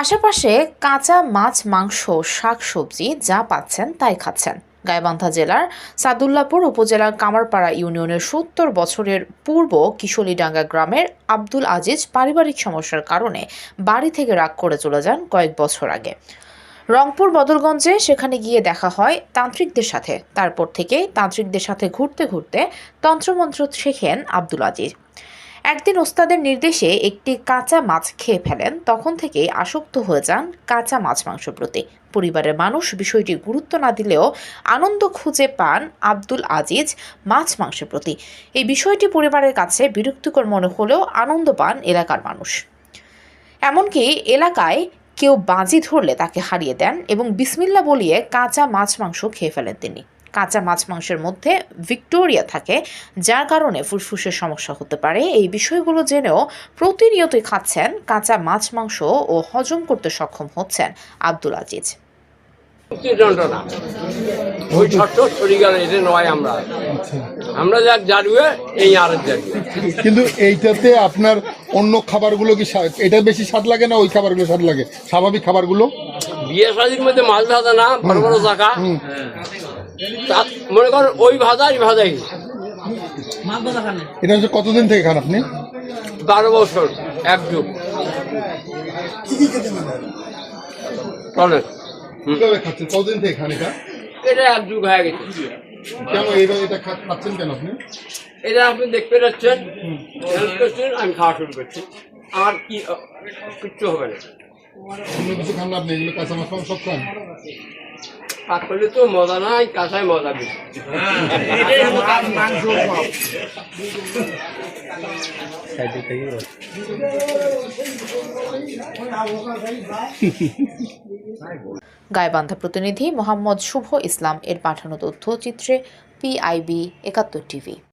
আশেপাশে কাঁচা মাছ, মাংস শাক সবজি যা পাচ্ছেন তাই খাচ্ছেন। গাইবান্ধা জেলার সাদুল্লাপুর উপজেলার কামারপাড়া ইউনিয়নের সত্তর বছরের পূর্ব কিশোলীডাঙ্গা গ্রামের আব্দুল আজিজ পারিবারিক সমস্যার কারণে বাড়ি থেকে রাগ করে চলে যান কয়েক বছর আগে। রংপুর, বদলগঞ্জে সেখানে গিয়ে দেখা হয় তান্ত্রিকদের সাথে। তারপর থেকে তান্ত্রিকদের সাথে ঘুরতে ঘুরতে তন্ত্রমন্ত্র শেখেন আব্দুল আজিজ। একদিন ওস্তাদের নির্দেশে একটি কাঁচা মাছ খেয়ে ফেলেন। তখন থেকেই আসক্ত হয়ে যান কাঁচা মাছ মাংস প্রতি। পরিবারের মানুষ বিষয়টি গুরুত্ব না দিলেও আনন্দ খুঁজে পান আব্দুল আজিজ মাছ মাংসের প্রতি। এই বিষয়টি পরিবারের কাছে বিরক্তিকর মনে হলেও আনন্দ পান এলাকার মানুষ। এমনকি এলাকায় কেউ বাজি ধরলে তাকে হারিয়ে দেন এবং বিসমিল্লা বলিয়ে কাঁচা মাছ মাংস খেয়ে ফেলেন তিনি। কাঁচা মাছ মাংসের মধ্যে ভিক্টোরিয়া থাকে যার কারণে ফুসফুসের সমস্যা হতে পারে। এই বিষয়গুলো জেনেও প্রতিনিয়তই খাচ্ছেন কাঁচা মাছ মাংস ও হজম করতে সক্ষম হচ্ছেন আব্দুল আজিজ। মুক্তি যন্ত্রণা ওই ছোট্ট শরীর এটা নয় আমরা। জারুয়ে এই আর জারুয়ে। কিন্তু এইটাতে আপনার অন্য খাবারগুলো কি এটা বেশি স্বাদ লাগে না ওই খাবারগুলো স্বাদ লাগে? স্বাভাবিক খাবারগুলো? বিয়ে শাদির মধ্যে মাছ ভাজা না বড় বড় টাকা মনে কর ওই ভাজাই ভাজাই এটা হচ্ছে কতদিন থেকে খান আপনি? বারো বছর এক যুগ। কতদিন থেকে খান এটা? এটা এক যুগ হয়ে গেছে। কেন এইভাবে এটা খাচ্ছেন কেন আপনি? এটা আপনি দেখতে হেল্প করছেন আমি খাওয়া শুরু করছি। আমার কি কিচ্ছু হবে না। অন্য কিছু খান না আপনি? এগুলো কাঁচা মাছ সব খান? পাক তো মজা নাই কাঁচায় মজা বেশি গাইবান্ধা প্রতিনিধি মোহাম্মদ শুভ ইসলাম এর পাঠানো তথ্যচিত্রে পিআইবি একাত্তর টিভি।